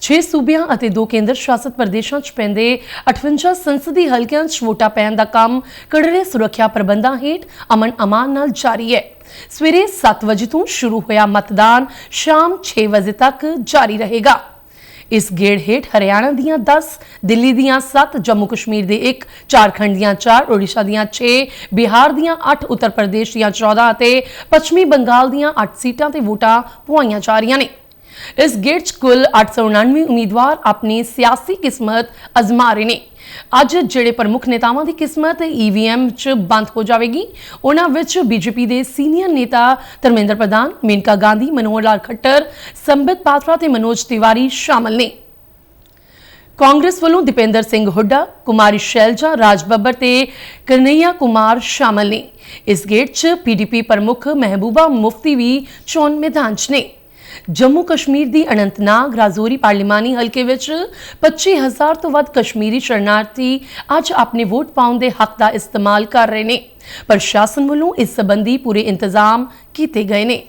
6 ਸੂਬਿਆਂ ਅਤੇ 2 ਕੇਂਦਰ ਸ਼ਾਸਿਤ ਪ੍ਰਦੇਸ਼ਾਂ 'ਚ ਪੈਂਦੇ 58 ਸੰਸਦੀ ਹਲਕਿਆਂ 'ਚ ਵੋਟਾਂ ਪੈਣ ਦਾ ਕੰਮ ਕੜੜੇ ਸੁਰੱਖਿਆ ਪ੍ਰਬੰਧਾਂ ਹੇਠ ਅਮਨ ਅਮਾਨ ਨਾਲ ਜਾਰੀ ਹੈ। ਸਵੇਰੇ 7 ਵਜੇ ਤੋਂ ਸ਼ੁਰੂ ਹੋਇਆ ਮਤਦਾਨ, ਸ਼ਾਮ 6 ਵਜੇ ਤੱਕ ਜਾਰੀ ਰਹੇਗਾ। ਇਸ ਗੇੜ ਹੇਠ ਹਰਿਆਣਾ ਦੀਆਂ 10 ਦਿੱਲੀ ਦੀਆਂ 7 ਜੰਮੂ ਕਸ਼ਮੀਰ ਦੇ 1 ਝਾਰਖੰਡ ਦੀਆਂ 4 ਓਡੀਸ਼ਾ ਦੀਆਂ 6 ਬਿਹਾਰ ਦੀਆਂ 8 ਉੱਤਰ ਪ੍ਰਦੇਸ਼ ਦੀਆਂ 14 ਅਤੇ ਪੱਛਮੀ ਬੰਗਾਲ ਦੀਆਂ 8 ਸੀਟਾਂ ਤੇ ਵੋਟਾਂ ਪੁਆਈਆਂ ਜਾ ਰਹੀਆਂ ਨੇ। ਇਸ ਗੇੜ 'ਚ ਕੁੱਲ 899 ਉਮੀਦਵਾਰ ਆਪਣੀ ਸਿਆਸੀ ਕਿਸਮਤ ਅਜ਼ਮਾ ਰਹੇ ਨੇ ਅੱਜ ਜਿਹੜੇ ਪ੍ਰਮੁੱਖ ਨੇਤਾਵਾਂ ਦੀ ਕਿਸਮਤ ਈਵੀਐਮ 'ਚ ਬੰਦ ਹੋ ਜਾਵੇਗੀ ਉਹਨਾਂ ਵਿੱਚ ਬੀਜੇਪੀ ਦੇ ਸੀਨੀਅਰ ਨੇਤਾ ਧਰਮੇਂਦਰ ਪ੍ਰਧਾਨ ਮੇਨਕਾ ਗਾਂਧੀ ਮਨੋਹਰ ਲਾਲ ਖੱਟਰ ਸੰਬਿਤ ਪਾਤਰਾ ਤੇ ਮਨੋਜ ਤਿਵਾਰੀ ਸ਼ਾਮਲ ਨੇ ਕਾਂਗਰਸ ਵੱਲੋਂ ਦੀਪੇਂਦਰ ਸਿੰਘ ਹੁੱਡਾ ਕੁਮਾਰੀ ਸ਼ੈਲਜਾ ਰਾਜ ਬੱਬਰ ਤੇ ਕਰਨਈਆ ਕੁਮਾਰ ਸ਼ਾਮਲ ਨੇ ਇਸ ਗੇਟ 'ਚ ਪੀਡੀਪੀ ਪ੍ਰਮੁੱਖ ਮਹਿਬੂਬਾ ਮੁਫਤੀ ਵੀ ਚੋਣ ਮੈਦਾਨ 'ਚ ਨੇ ਜੰਮੂ ਕਸ਼ਮੀਰ ਦੀ ਅਨੰਤਨਾਗ ਰਾਜ਼ੌਰੀ ਪਾਰਲੀਮਾਨੀ ਹਲਕੇ ਵਿੱਚ 25000 ਤੋਂ ਵੱਧ ਕਸ਼ਮੀਰੀ ਸ਼ਰਨਾਰਥੀ ਅੱਜ ਆਪਣੇ ਵੋਟ ਪਾਉਣ ਦੇ ਹੱਕ ਦਾ ਇਸਤੇਮਾਲ ਕਰ ਰਹੇ ਨੇ। ਪ੍ਰਸ਼ਾਸਨ ਵੱਲੋਂ ਇਸ ਸੰਬੰਧੀ ਪੂਰੇ ਇੰਤਜ਼ਾਮ ਕੀਤੇ ਗਏ ਨੇ।